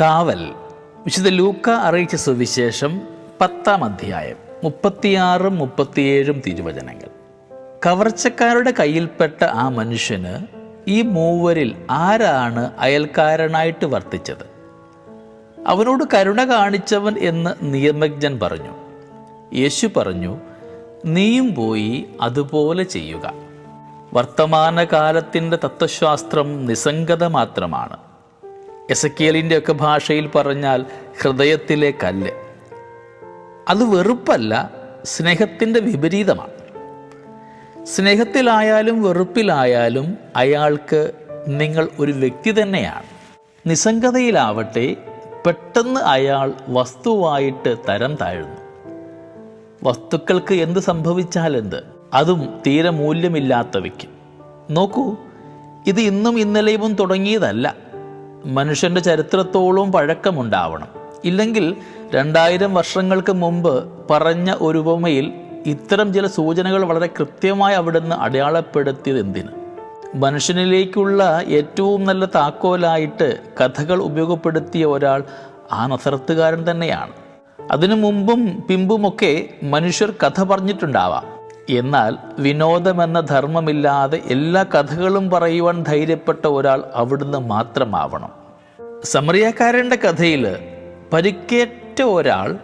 കാവൽ. വിശുദ്ധ ലൂക്ക അറിയിച്ച സുവിശേഷം പത്താം അധ്യായം മുപ്പത്തിയാറും മുപ്പത്തിയേഴും തിരുവചനങ്ങൾ. കവർച്ചക്കാരുടെ കയ്യിൽപ്പെട്ട ആ മനുഷ്യന് ഈ മൂവരിൽ ആരാണ് അയൽക്കാരനായിട്ട് വർത്തിച്ചത്? അവനോട് കരുണ കാണിച്ചവൻ എന്ന് നിയമജ്ഞൻ പറഞ്ഞു. യേശു പറഞ്ഞു നീയും പോയി അതുപോലെ ചെയ്യുക. വർത്തമാനകാലത്തിന്റെ തത്വശാസ്ത്രം നിസ്സംഗത മാത്രമാണ്. എസക്കിയലിന്റെ ഒക്കെ ഭാഷയിൽ പറഞ്ഞാൽ ഹൃദയത്തിലെ കല്ല് അത് വെറുപ്പല്ല സ്നേഹത്തിന്റെ വിപരീതമാണ്. സ്നേഹത്തിലായാലും വെറുപ്പിലായാലും അയാൾക്ക് നിങ്ങൾ ഒരു വ്യക്തി തന്നെയാണ്. നിസ്സംഗതയിലാവട്ടെ പെട്ടെന്ന് അയാൾ വസ്തുവായിട്ട് തരം താഴുന്നു. വസ്തുക്കൾക്ക് എന്ത് സംഭവിച്ചാലെന്ത് അതും തീരെ മൂല്യമില്ലാത്തവയ്ക്ക്. നോക്കൂ ഇത് ഇന്നും ഇന്നലെയും തുടങ്ങിയതല്ല. മനുഷ്യന്റെ ചരിത്രത്തോളം പഴക്കമുണ്ടാവണം. ഇല്ലെങ്കിൽ രണ്ടായിരം വർഷങ്ങൾക്ക് മുമ്പ് പറഞ്ഞ ഒരു ഉപമയിൽ ഇത്തരം ചില സൂചനകൾ വളരെ കൃത്യമായി അവിടുന്ന് അടയാളപ്പെടുത്തിയത് എന്തിന്? മനുഷ്യനിലേക്കുള്ള ഏറ്റവും നല്ല താക്കോലായിട്ട് കഥകൾ ഉപയോഗപ്പെടുത്തിയ ഒരാൾ ആ നസറത്തുകാരൻ തന്നെയാണ്. അതിനു മുമ്പും പിമ്പുമൊക്കെ മനുഷ്യർ കഥ പറഞ്ഞിട്ടുണ്ടാവാം. എന്നാൽ വിനോദമെന്ന ധർമ്മമില്ലാതെ എല്ലാ കഥകളും പറയുവാൻ ധൈര്യപ്പെട്ട ഒരാൾ അവിടുന്ന് മാത്രമാവണം. സമറിയക്കാരന്റെ കഥയിൽ പരിക്കേറ്റ ഒരാൾ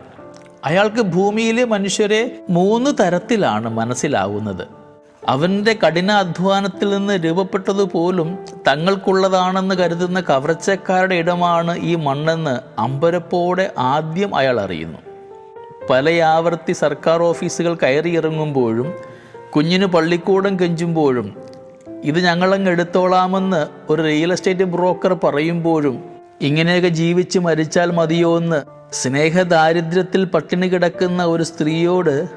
അയാൾക്ക് ഭൂമിയിലെ മനുഷ്യരെ മൂന്ന് തരത്തിലാണ് മനസ്സിലാവുന്നത്. അവന്റെ കഠിനാധ്വാനത്തിൽ നിന്ന് രൂപപ്പെട്ടതുപോലും തങ്ങൾക്കുള്ളതാണെന്ന് കരുതുന്ന കവർച്ചക്കാരുടെ ഇടമാണ് ഈ മണ്ണെന്ന് അമ്പരപ്പോടെ ആദ്യം അയാൾ അറിയുന്നു. പലയാവർത്തി സർക്കാർ ഓഫീസുകൾ കയറിയിറങ്ങുമ്പോഴും കുഞ്ഞിന് പള്ളിക്കൂടം കെഞ്ചുമ്പോഴും ഇത് ഞങ്ങളങ്ങ് എടുത്തോളാമെന്ന് ഒരു റിയൽ എസ്റ്റേറ്റ് ബ്രോക്കർ പറയുമ്പോഴും ഇങ്ങനെയൊക്കെ ജീവിച്ച് മരിച്ചാൽ മതിയോ എന്ന് സ്നേഹദാരിദ്ര്യത്തിൽ പട്ടിണി കിടക്കുന്ന ഒരു സ്ത്രീയോട്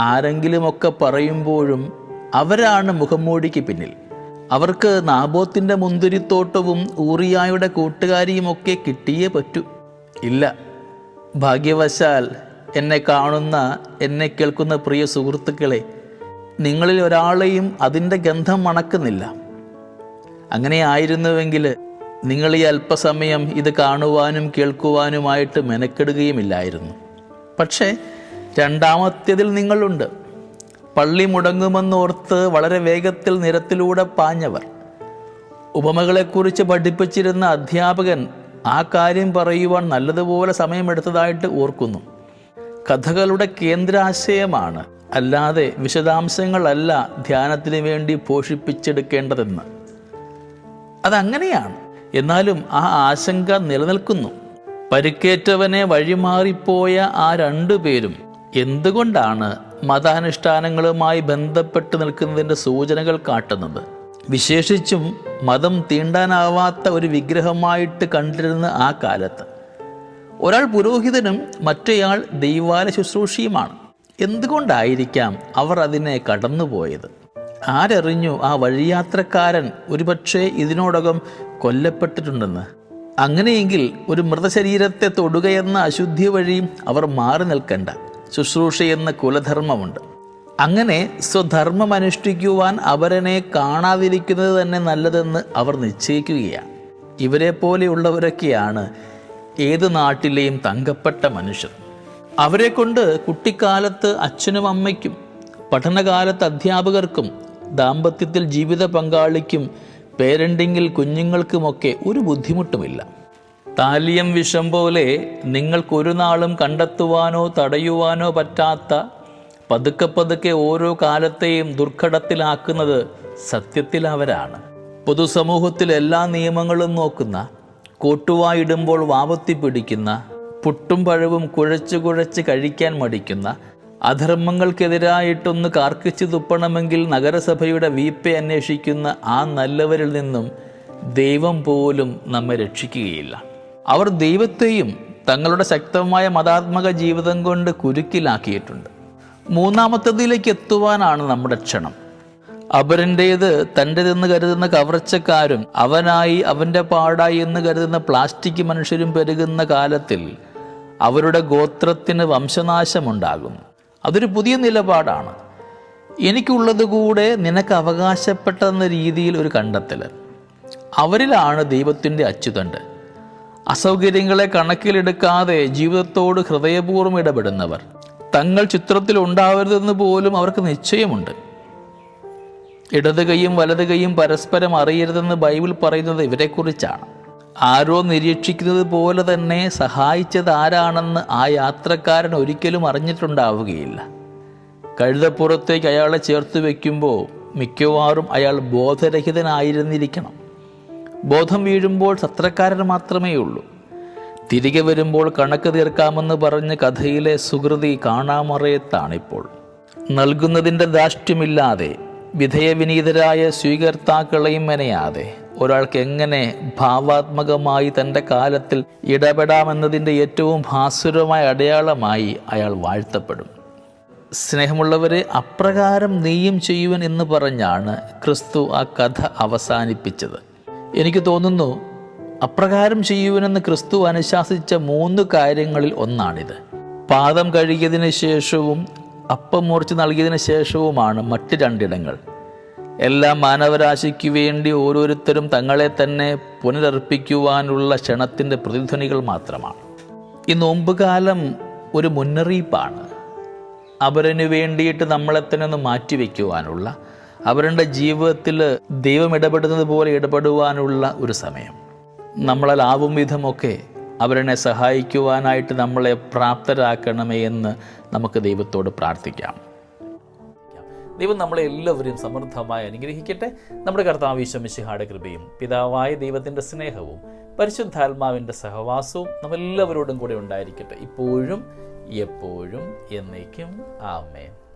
ആരെങ്കിലുമൊക്കെ പറയുമ്പോഴും അവരാണ് മുഖംമൂടിക്ക് പിന്നിൽ. അവർക്ക് നാബോത്തിന്റെ മുന്തിരിത്തോട്ടവും ഊറിയായുടെ കൂട്ടുകാരിയുമൊക്കെ കിട്ടിയേ പറ്റൂ. ഇല്ല. ഭാഗ്യവശാൽ എന്നെ കാണുന്ന എന്നെ കേൾക്കുന്ന പ്രിയ സുഹൃത്തുക്കളെ നിങ്ങളിൽ ഒരാളെയും അതിന്റെ ഗന്ധം മണക്കുന്നില്ല. അങ്ങനെ ആയിരുന്നുവെങ്കിൽ നിങ്ങൾ ഈ അല്പസമയം ഇത് കാണുവാനും കേൾക്കുവാനുമായിട്ട് മെനക്കെടുകയുമില്ലായിരുന്നു. പക്ഷേ രണ്ടാമത്തേതിൽ നിങ്ങളുണ്ട്. പള്ളി മുടങ്ങുമെന്നോർത്ത് വളരെ വേഗത്തിൽ നിരത്തിലൂടെ പാഞ്ഞവർ. ഉപമകളെക്കുറിച്ച് പഠിപ്പിച്ചിരുന്ന അധ്യാപകൻ ആ കാര്യം പറയുവാൻ നല്ലതുപോലെ സമയമെടുത്തതായിട്ട് ഓർക്കുന്നു. കഥകളുടെ കേന്ദ്രാശയമാണ്. അല്ലാതെ വിശദാംശങ്ങളല്ല ധ്യാനത്തിന് വേണ്ടി പോഷിപ്പിച്ചെടുക്കേണ്ടതെന്ന്. അതങ്ങനെയാണ്. എന്നാലും ആ ആശങ്ക നിലനിൽക്കുന്നു. പരിക്കേറ്റവനെ വഴിമാറിപ്പോയ ആ രണ്ടു പേരും എന്തുകൊണ്ടാണ് മതാനുഷ്ഠാനങ്ങളുമായി ബന്ധപ്പെട്ട് നിൽക്കുന്നതിന്റെ സൂചനകൾ കാട്ടുന്നത്? വിശേഷിച്ചും മതം തീണ്ടാനാവാത്ത ഒരു വിഗ്രഹമായിട്ട് കണ്ടിരുന്ന ആ കാലത്ത് ഒരാൾ പുരോഹിതനും മറ്റേയാൾ ദൈവാല ശുശ്രൂഷിയുമാണ്. എന്തുകൊണ്ടായിരിക്കാം അവർ അതിനെ കടന്നുപോയത്? ആരറിഞ്ഞു ആ വഴിയാത്രക്കാരൻ ഒരുപക്ഷെ ഇതിനോടകം കൊല്ലപ്പെട്ടിട്ടുണ്ടെന്ന്? അങ്ങനെയെങ്കിൽ ഒരു മൃതശരീരത്തെ തൊടുകയെന്ന അശുദ്ധി വഴിയും അവർ മാറി നിൽക്കണ്ട. ശുശ്രൂഷ എന്ന കുലധർമ്മമുണ്ട്. അങ്ങനെ സ്വധർമ്മം അനുഷ്ഠിക്കുവാൻ അവരനെ കാണാതിരിക്കുന്നത് തന്നെ നല്ലതെന്ന് അവർ നിശ്ചയിക്കുകയാണ്. ഇവരെ പോലെയുള്ളവരൊക്കെയാണ് ഏത് നാട്ടിലെയും തങ്കപ്പെട്ട മനുഷ്യർ. അവരെ കൊണ്ട് കുട്ടിക്കാലത്ത് അച്ഛനും അമ്മയ്ക്കും പഠനകാലത്ത് അധ്യാപകർക്കും ദാമ്പത്യത്തിൽ ജീവിത പങ്കാളിക്കും പേരന്റിങ്ങിൽ കുഞ്ഞുങ്ങൾക്കുമൊക്കെ ഒരു ബുദ്ധിമുട്ടുമില്ല. താലിയം വിഷം പോലെ നിങ്ങൾക്കൊരു നാളും കണ്ടെത്തുവാനോ തടയുവാനോ പറ്റാത്ത പതുക്കെ പതുക്കെ ഓരോ കാലത്തെയും ദുർഘടത്തിലാക്കുന്നത് സത്യത്തിൽ അവരാണ് പൊതുസമൂഹത്തിൽ എല്ലാ നിയമങ്ങളും നോക്കുന്ന കോട്ടുവായിടുമ്പോൾ വാപത്തി പിടിക്കുന്ന പുട്ടും പഴവും കുഴച്ച് കുഴച്ച് കഴിക്കാൻ മടിക്കുന്ന അധർമ്മങ്ങൾക്കെതിരായിട്ടൊന്ന് കാർക്കിച്ചു തുപ്പണമെങ്കിൽ നഗരസഭയുടെ വീപ്പെ അന്വേഷിക്കുന്ന ആ നല്ലവരിൽ നിന്നും ദൈവം പോലും നമ്മെ രക്ഷിക്കുകയില്ല. അവർ ദൈവത്തെയും തങ്ങളുടെ ശക്തമായ മതാത്മക ജീവിതം കൊണ്ട് കുരുക്കിലാക്കിയിട്ടുണ്ട്. മൂന്നാമത്തതിലേക്ക് എത്തുവാനാണ് നമ്മുടെ ക്ഷണം. അപരന്റേത് തന്റെതെന്ന് കരുതുന്ന കവർച്ചക്കാരും അവനായി അവന്റെ പാടായി എന്ന് കരുതുന്ന പ്ലാസ്റ്റിക് മനുഷ്യരും പെരുകുന്ന കാലത്തിൽ അവരുടെ ഗോത്രത്തിന് വംശനാശമുണ്ടാകും. അതൊരു പുതിയ നിലപാടാണ്. എനിക്കുള്ളത് കൂടെ നിനക്ക് അവകാശപ്പെട്ടെന്ന രീതിയിൽ ഒരു കണ്ടെത്തൽ അവരിലാണ് ദൈവത്തിന്റെ അച്യുതണ്ട് അസൗകര്യങ്ങളെ കണക്കിലെടുക്കാതെ ജീവിതത്തോട് ഹൃദയപൂർവം ഇടപെടുന്നവർ. തങ്ങൾ ചിത്രത്തിൽ ഉണ്ടാവരുതെന്ന് പോലും അവർക്ക് നിശ്ചയമുണ്ട്. ഇടത് കൈയും വലത് കൈയും പരസ്പരം അറിയരുതെന്ന് ബൈബിൾ പറയുന്നത് ഇവരെക്കുറിച്ചാണ്. ആരോ നിരീക്ഷിക്കുന്നത് പോലെ തന്നെ സഹായിച്ചത് ആരാണെന്ന് ആ യാത്രക്കാരൻ ഒരിക്കലും അറിഞ്ഞിട്ടുണ്ടാവുകയില്ല. കഴുതപ്പുറത്തേക്ക് അയാളെ ചേർത്ത് വയ്ക്കുമ്പോൾ മിക്കവാറും അയാൾ ബോധരഹിതനായിരുന്നിരിക്കണം. ബോധം വീഴുമ്പോൾ സത്രക്കാരൻ മാത്രമേ ഉള്ളൂ. തിരികെ വരുമ്പോൾ കണക്ക് തീർക്കാമെന്ന് പറഞ്ഞ് കഥയിലെ സുഹൃതി കാണാമറയത്താണിപ്പോൾ. നൽകുന്നതിന്റെ ധാഷ്ട്യമില്ലാതെ വിധേയവിനീതരായ സ്വീകർത്താക്കളെയും മെനയാതെ ഒരാൾക്ക് എങ്ങനെ ഭാവാത്മകമായി തന്റെ കാലത്തിൽ ഇടപെടാമെന്നതിന്റെ ഏറ്റവും ഭാസുരമായ അടയാളമായി അയാൾ വാഴ്ത്തപ്പെടും. സ്നേഹമുള്ളവരെ അപ്രകാരം നീയും ചെയ്യുവൻ എന്ന് പറഞ്ഞാണ് ക്രിസ്തു ആ കഥ അവസാനിപ്പിച്ചത്. എനിക്ക് തോന്നുന്നു അപ്രകാരം ചെയ്യുവനെന്ന് ക്രിസ്തു അനുശാസിച്ച മൂന്ന് കാര്യങ്ങളിൽ ഒന്നാണിത്. പാദം കഴുകിയതിന് ശേഷവും അപ്പം മുറിച്ച് നൽകിയതിന് ശേഷവുമാണ് മറ്റ് രണ്ടിടങ്ങൾ. എല്ലാ മാനവരാശിക്ക് വേണ്ടി ഓരോരുത്തരും തങ്ങളെ തന്നെ പുനരർപ്പിക്കുവാനുള്ള ക്ഷണത്തിന്റെ പ്രതിധ്വനികൾ മാത്രമാണ്. ഈ നോമ്പുകാലം ഒരു മുന്നറിയിപ്പാണ്. അവരന് വേണ്ടിയിട്ട് നമ്മളെ തന്നെ ഒന്ന് മാറ്റിവെക്കുവാനുള്ള അവരുടെ ജീവിതത്തിൽ ദൈവം ഇടപെടുന്നത് പോലെ ഇടപെടുവാനുള്ള ഒരു സമയം. നമ്മളാൽ ആവും വിധമൊക്കെ അവരെ സഹായിക്കുവാനായിട്ട് നമ്മളെ പ്രാപ്തരാക്കണമേ എന്ന് നമുക്ക് ദൈവത്തോട് പ്രാർത്ഥിക്കാം. ദൈവം നമ്മളെ എല്ലാവരെയും സമൃദ്ധമായി അനുഗ്രഹിക്കട്ടെ. നമ്മുടെ കർത്താവ് ഈശ്വമിശിഹാടെ കൃപയും പിതാവായ ദൈവത്തിന്റെ സ്നേഹവും പരിശുദ്ധാത്മാവിന്റെ സഹവാസവും നമ്മെല്ലാവരോടും കൂടെ ഉണ്ടായിരിക്കട്ടെ. ഇപ്പോഴും എപ്പോഴും എന്നേക്കും. ആമേൻ.